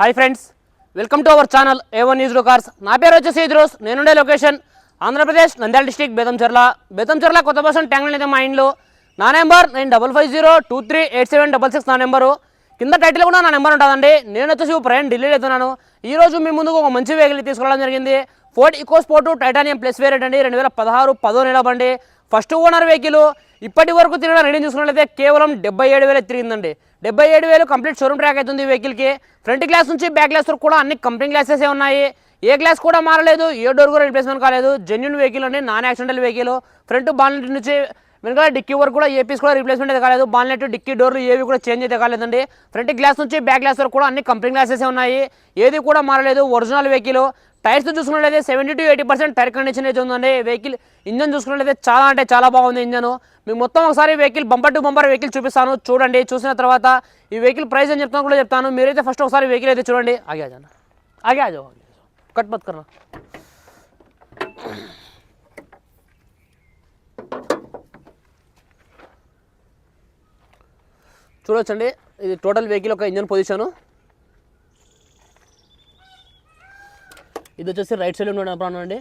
Hi friends welcome to our channel A one news cars నా పేరు వచ్చేసి ఇద్రోస్ నేనుండే లొకేషన్ ఆంధ్రప్రదేశ్ నంద్యాల డిస్టిక్ బేతంచెర్ల బేతంచెర్ల కొత్త బస్సు ట్యాంక్ అయితే మా ఇంట్లో నా number nine double five zero two three eight seven double six నా నెంబరు కింద టైటిల్ కూడా నా నెంబర్ ఉంటుందండి. నేను వచ్చేసి ప్రయాణం ఢిల్లీ వెళ్తున్నాను. ఈ రోజు మీ ముందుకు ఒక మంచి వెహికల్ తీసుకురావడం జరిగింది. Ford EcoSport titanium plus variant అండి. రెండు వేల పదహారు పదో నెల బండి. ఫస్ట్ ఓనర్ వెహికల్ ఇప్పటి వరకు తిరిగిన రెడీ చూసుకున్నట్లయితే కేవలం డెబ్బై ఏడు వేలు తిరిగిందండి. డెబ్బై ఏడు వేలు కంప్లీట్ షోరూమ్ ట్రాక్ అవుతుంది ఈ వెహికల్కి. ఫ్రంట్ గ్లాస్ నుంచి బ్యాక్ గ్లాస్ వరకు కూడా అన్ని కంపెనీ గ్లాసెసే ఉన్నాయి. ఏ గ్లాస్ కూడా మారలేదు ఏ డోర్ కూడా రిప్లేస్మెంట్ కాలేదు. జెన్యున్ వెహికల్ అండి non accidental vehicle. Front ball నుంచి వెనకాల డిక్కీ వరకు కూడా ఏ పీస్ కూడా రిప్లేస్మెంట్ అయితే కాలేదు. బాల్నెట్ డిక్కీ డోర్లు ఏవి కూడా చేంజ్ అయితే కాలేదండి. ఫ్రంట్ గ్లాస్ నుంచి బ్యాక్ గ్లాస్ వరకు కూడా అన్ని కంపెనీ గ్లాసెస్ ఉన్నాయి. ఏది కూడా మారలేదు. ఒరిజినల్ వెహికల్ టైర్స్ చూసుకున్నట్లయితే seventy to eighty percent tyre condition అయితే ఉందండి. వెహికల్ ఇంజన్ చూసుకున్నట్లయితే చాలా అంటే చాలా బాగుంది ఇంజన్ మీకు మొత్తం ఒకసారి vehicle bumper to bumper vehicle చూపిస్తాను. చూడండి. చూసిన తర్వాత ఈ వెహికల్ ప్రైస్ అని చెప్తాను కూడా చెప్తాను. మీరైతే ఫస్ట్ ఒకసారి వెహికల్ అయితే చూడండి. ఆగే ఆజానా ఆగే ఆజో కట్ మత్ కర్నా చూడొచ్చండి. ఇది టోటల్ వెహికల్ ఒక ఇంజన్ పొజిషను. ఇది వచ్చేసి రైట్ సైడ్ ఉండే అప్రాణం అండి.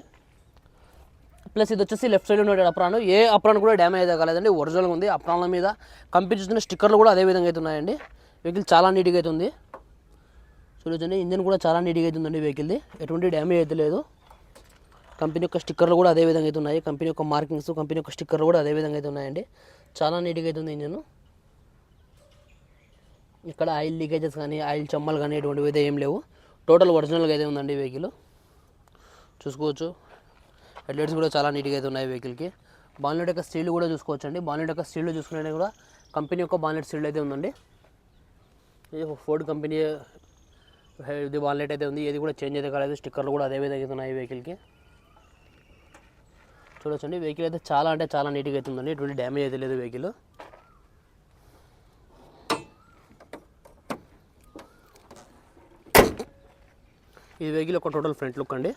ప్లస్ ఇది వచ్చేసి లెఫ్ట్ సైడ్ ఉండే అప్రాణం ఏ అప్రాన్ కూడా డ్యామేజ్ కాలేదండి. ఒరిజినల్గా ఉంది. అప్రాణం మీద కంపెనీ చూస్తున్న స్టిక్కర్లు కూడా అదే విధంగా అయితే ఉన్నాయండి. వెహికల్ చాలా నీట్గా అయితే ఉంది. చూడొచ్చండి. ఇంజన్ కూడా చాలా నీట్గా అయితే ఉందండి వెహికల్ది. ఎటువంటి డ్యామేజ్ అయితే లేదు. కంపెనీ యొక్క స్టిక్కర్లు కూడా అదే విధంగా అయితే ఉన్నాయి. కంపెనీ యొక్క మార్కింగ్స్ కంపెనీ యొక్క స్టిక్కర్లు కూడా అదే విధంగా అయితే ఉన్నాయండి. చాలా నీట్గా అయితే ఉంది ఇంజన్. ఇక్కడ ఆయిల్ లీకేజెస్ కానీ ఆయిల్ చెమ్మలు కానీ ఎటువంటివి అయితే ఏం లేవు. టోటల్ ఒరిజినల్గా అయితే ఉందండి వెహికల్ చూసుకోవచ్చు. హెడ్లైట్స్ కూడా చాలా నీట్గా అయితే ఉన్నాయి వెహికల్కి బాన్లెట్ యొక్క స్టీల్ కూడా చూసుకోవచ్చు అండి బాన్లెట్ యొక్క స్టీల్ చూసుకునే కూడా కంపెనీ యొక్క బాన్లెట్ స్టీల్ అయితే ఉందండి. ఇది ఫోర్డ్ కంపెనీ ఇది బాన్లెట్ అయితే ఉంది. ఏది కూడా చేంజ్ అయితే కాలేదు. స్టిక్కర్లు కూడా అదే విధంగా అయితే ఉన్నాయి వెహికల్కి చూడొచ్చండి. వెహికల్ అయితే చాలా అంటే చాలా నీట్గా అయితే ఉందండి. ఎటువంటి డ్యామేజ్ అయితే లేదు వెహికల్ ఈ వెహికల్ ఒక టోటల్ ఫ్రంట్ లుక్ అండి.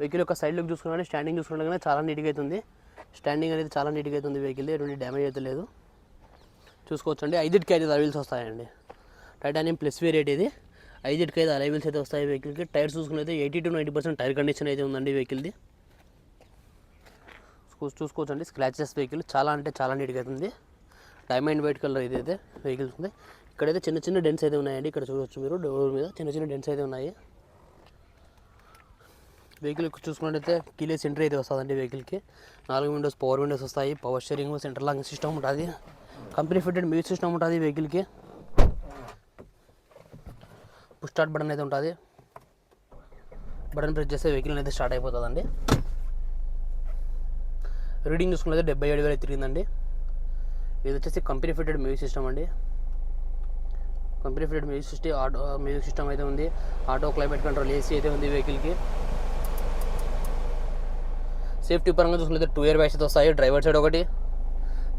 వెహికల్ యొక్క సైడ్ లుక్ చూసుకున్నా స్టాండింగ్ చూసుకున్నా కానీ చాలా నీట్గా అవుతుంది స్టాండింగ్ అనేది చాలా నీట్గా అవుతుంది వెహికల్ ఎటువంటి డ్యామేజ్ అయితే లేదు. చూసుకోవచ్చండి. ఐదుటికి ఐదు అలవీల్స్ వస్తాయండి. టైటానియం ప్లస్ వేరియట్ ఇది. ఐదుటికి ఐదు అలవీల్స్ అయితే వస్తాయి వెహికల్కి tyres చూసుకున్నైతే eighty to ninety percent tyre condition అయితే ఉందండి వెహికల్ది చూసుకోవచ్చు చూసుకోవచ్చండి. స్క్రాచెస్ వెహికల్ చాలా అంటే చాలా నీట్గా అవుతుంది డైమండ్ వైట్ కలర్ ఇదైతే వెహికల్స్ ఉంది ఇక్కడైతే చిన్న చిన్న డెన్స్ అయితే ఉన్నాయండి. ఇక్కడ చూడవచ్చు మీరు డోర్ మీద చిన్న చిన్న డెన్స్ అయితే ఉన్నాయి. వెహికల్ చూసుకున్నట్టయితే కీలెస్ ఎంట్రీ అయితే వస్తుందండి వెహికల్కి నాలుగు విండోస్ పవర్ విండోస్ వస్తాయి. Power steering centre long system ఉంటుంది. కంపెనీ ఫిట్టెడ్ మ్యూజిక్ సిస్టమ్ ఉంటుంది వెహికల్కి పుష్ స్టార్ట్ బటన్ అయితే ఉంటుంది. బటన్ ప్రెస్ చేస్తే వెహికల్ అయితే స్టార్ట్ అయిపోతుందండి. రీడింగ్ చూసుకున్నది డెబ్బై ఏడు వేలు తిరిగిందండి. ఇది వచ్చేసి కంపెనీ ఫిటెడ్ మ్యూజిక్ సిస్టమ్ అండి. Company fitted music system auto music system అయితే ఉంది. ఆటో క్లైమేట్ కంట్రోల్ ఏసీ అయితే ఉంది వెహికల్కి. సేఫ్టీ పరంగా చూసుకుంటే టూ ఇయర్ బ్యాగ్స్ అయితే వస్తాయి. డ్రైవర్ సైడ్ ఒకటి.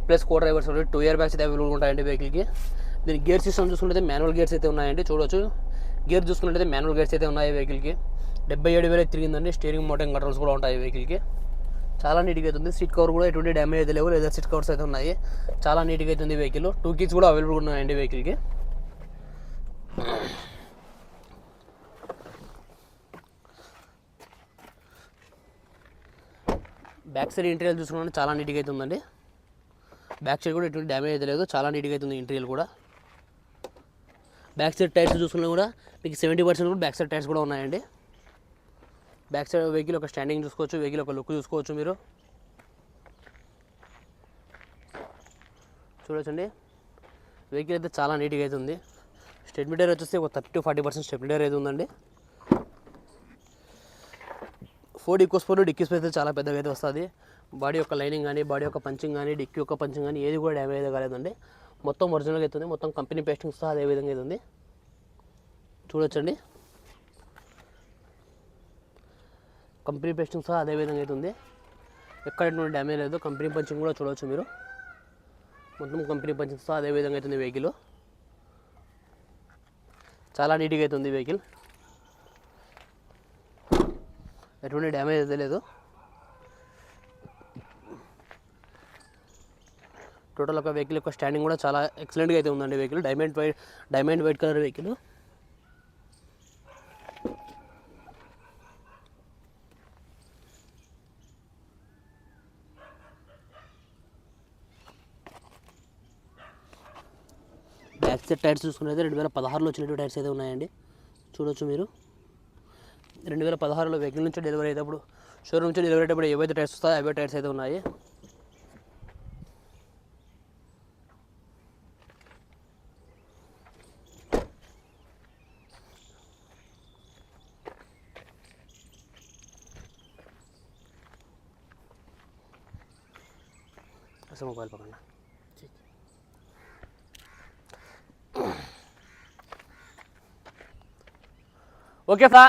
ప్లస్ కో డ్రైవర్స్ ఒకటి. టూ ఇయర్ బ్యాగ్స్ అయితే అవైలబుల్ ఉంటాయండి వెహికల్కి. దీని గేర్ సిస్టమ్ చూసుకుంటే మాన్యువల్ గేర్స్ అయితే ఉన్నాయండి. చూడొచ్చు. గేర్ చూసుకున్నట్టయితే మాన్యువల్ గేర్స్ అయితే ఉన్నాయి వెహికల్కి. డెబ్బై ఏడు వేలు తిరిగిందండి. స్టీరింగ్ మోటరింగ్ కంట్రోల్స్ కూడా ఉంటాయి వెహికల్కి. చాలా నీట్గా అవుతుంది సీట్ కవర్ కూడా ఎటువంటి డ్యామేజ్ అయితే లేవు. లేదా సీట్ కవర్స్ అయితే ఉన్నాయి. చాలా నీట్గా అవుతుంది వెహికల్ టూ కీస్ కూడా అవైలబుల్ ఉన్నాయండి వెహికల్కి బ్యాక్ సైడ్ ఇంటీరియర్ చూసుకున్నా చాలా నీట్గా అయితే ఉందండి. బ్యాక్ సైడ్ కూడా ఎటువంటి డ్యామేజ్ అయితే లేదు. చాలా నీట్గా అవుతుంది ఇంటీరియర్ కూడా. బ్యాక్ సైడ్ టైర్స్ చూసుకున్నా కూడా మీకు సెవెంటీ పర్సెంట్ కూడా బ్యాక్ సైడ్ టైర్స్ కూడా ఉన్నాయండి. బ్యాక్ సైడ్ వెహికల్ ఒక స్టాండింగ్ చూసుకోవచ్చు వెహికల్ ఒక లుక్ చూసుకోవచ్చు మీరు. చూడొచ్చండి. వెహికల్ అయితే చాలా నీట్గా అయితే ఉంది. స్టెప్ మీటర్ వచ్చేసి ఒక thirty to forty percent step meter అయితే ఉందండి. Ford EcoSport dicky space అయితే చాలా పెద్దగా అయితే వస్తుంది. బాడీ యొక్క లైనింగ్ కానీ బాడీ యొక్క పంచింగ్ కానీ డిక్కీ యొక్క పంచింగ్ కానీ ఏది కూడా డ్యామేజ్ అయితే కాలేదండి. మొత్తం ఒరిజినల్గా అవుతుంది మొత్తం కంపెనీ పేస్టింగ్ సహా అదే విధంగా అయితే ఉంది. చూడొచ్చండి. కంపెనీ పేస్టింగ్ సహా అదే విధంగా అయితే ఉంది. ఎక్కడ నుండి డ్యామేజ్ లేదు కంపెనీ పంచింగ్ కూడా చూడవచ్చు మీరు. మొత్తం కంపెనీ పంచింగ్ సహా అదే విధంగా అవుతుంది వెహికల్ చాలా నీట్గా అవుతుంది వెహికల్ ఎటువంటి డ్యామేజ్ అయితే లేదు. టోటల్ ఒక వెహికల్ యొక్క స్టాండింగ్ కూడా చాలా ఎక్సలెంట్గా అయితే ఉందండి vehicle diamond white diamond white colour vehicle back side tyres చూసుకున్నైతే రెండు వేల పదహారులో వచ్చినటువంటి టైర్స్ అయితే ఉన్నాయండి. చూడొచ్చు మీరు. రెండు వేల పదహారులో వెహికల్ నుంచి డెలివరీ అయ్యేటప్పుడు షోరూమ్ నుంచి డెలివరీ అయ్యేటప్పుడు ఏవైతే టైర్స్ వస్తాయో అవే టైర్స్ అయితే ఉన్నాయి. మొబైల్ పక్కన. ओके फ्रा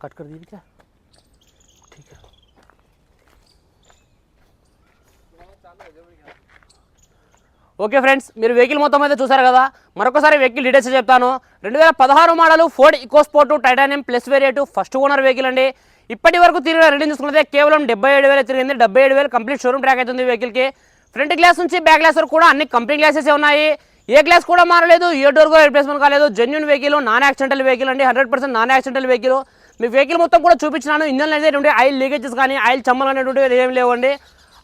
कट कर दी क्या ठीक है ఓకే ఫ్రెండ్స్ మీరు వెహికల్ మొత్తం అయితే చూసారు కదా మరొకసారి వెహికల్ డీటెయిల్స్ చెప్తాను రెండు వేల పదహారు model Ford EcoSport titanium plus variant first owner vehicle అండి ఇప్పటి వరకు తిరిగిన రీడింగ్ చూసుకుంటే కేవలం డెబ్బై ఏడు వేలు తిరిగింది డెబ్బై ఏడు వేలు కంప్లీట్ షోరూమ్ ట్రాక్ అవుతుంది వెహికల్కి ఫ్రంట్ గ్లాస్ నుంచి బ్యాక్ గ్లాస్ వరకు కూడా అన్ని కంపెనీ గ్లాసెస్ ఉన్నాయి ఏ గ్లాస్ కూడా మారలేదు ఏ డోర్ కూడా రిప్లేస్మెంట్ కాలేదు. Genuine vehicle non accidental vehicle అండి. Hundred percent non accidental vehicle మీ వెహికల్ మొత్తం కూడా చూపించినాను. ఇంజన్ అనేటువంటి ఆయిల్ లీకేజెస్ కానీ ఆయిల్ చమ్మలు అనేటువంటివి ఏం లేవండి.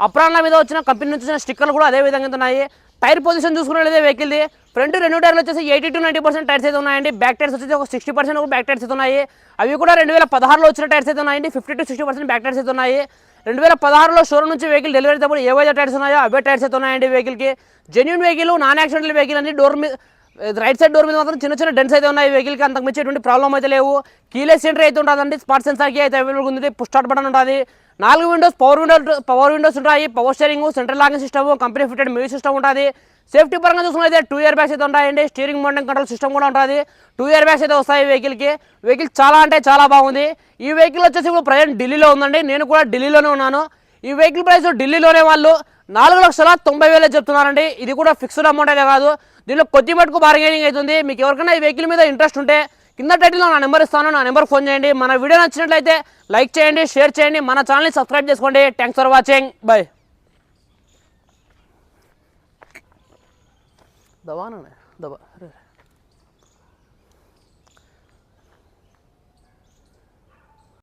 అప్రాన్ల మీద వచ్చిన కంపెనీ నుంచి వచ్చిన స్టిక్కర్లు కూడా అదే విధంగా ఉన్నాయి. టైర్ పొజిషన్ చూసుకున్నట్లయితే వెహికల్ది ఫ్రంట్ రెండు టైర్లు వచ్చేసి eighty to ninety percent tyres అయితే ఉన్నాయండి. బ్యాక్ టైర్స్ వచ్చేసి ఒక సిక్స్టీ పర్సెంట్ బ్యాక్ టైర్స్ అయితే ఉన్నాయి. అవి కూడా రెండు వేల పదహారులో వచ్చిన టైర్స్ అయితే ఉన్నాయండి. Fifty to sixty percent back tyres అయితే ఉన్నాయి. రెండు వేల పదహారులో షోరూమ్ నుంచి వెహికల్ డెలివరీ అయినప్పుడు ఏవైతే టైర్స్ ఉన్నాయో అవే టైర్స్ అయితే ఉన్నాయండి వెహికల్కి. Genuine vehicle non accidental vehicle అని డోర్ మీద రైట్ సైడ్ డోర్ మీద మాత్రం చిన్న చిన్న డెన్స్ అయితే ఉన్నాయి. వెహికల్కి అంతకు మించేటువంటి ప్రాబ్లం అయితే లేవు. కీలెస్ ఎంట్రీ అయితే ఉంటుందండి. స్పాట్ సెన్సార్కి అయితే అవైలబుల్ ఉంది. పుష్ స్టార్ట్ బటన్ ఉంటుంది. నాలుగు windows power window power windows ఉంటాయి. Power steering central locking system company fitted music system ఉంటుంది. సేఫ్టీ పరంగా చూసుకున్నైతే టూ ఇయర్ బ్యాగ్స్ అయితే ఉంటాయండి. స్టీరింగ్ మౌంటింగ్ కంట్రోల్ సిస్టమ్ కూడా ఉంటుంది. టూ ఇయర్ బ్యాగ్స్ అయితే వస్తాయి వెహికల్కి వెహికల్ చాలా అంటే చాలా బాగుంది. ఈ వెహికల్ వచ్చేసి ఇప్పుడు ప్రజెంట్ ఢిల్లీలో ఉందండి. నేను కూడా ఢిల్లీలోనే ఉన్నాను. ఈ వెహికల్ ప్రైస్ ఢిల్లీలోనే వాళ్ళు నాలుగు లక్షల తొంభై వేలే చెప్తున్నారండి. ఇది కూడా ఫిక్స్డ్ అమౌంట్ అయితే కాదు. దీనిలో కొద్ది మటుకు బార్గెనింగ్ అవుతుంది. మీకు ఎవరికైనా ఈ వెహికల్ మీద ఇంట్రెస్ట్ ఉంటే కింద టైటిల్లో నా నెంబర్ ఇస్తాను. నా నెంబర్ ఫోన్ చేయండి. మన వీడియో నచ్చినట్లయితే లైక్ చేయండి షేర్ చేయండి. మన ఛానల్ని సబ్స్క్రైబ్ చేసుకోండి. థ్యాంక్స్ ఫర్ వాచింగ్ బై దవానా దబా.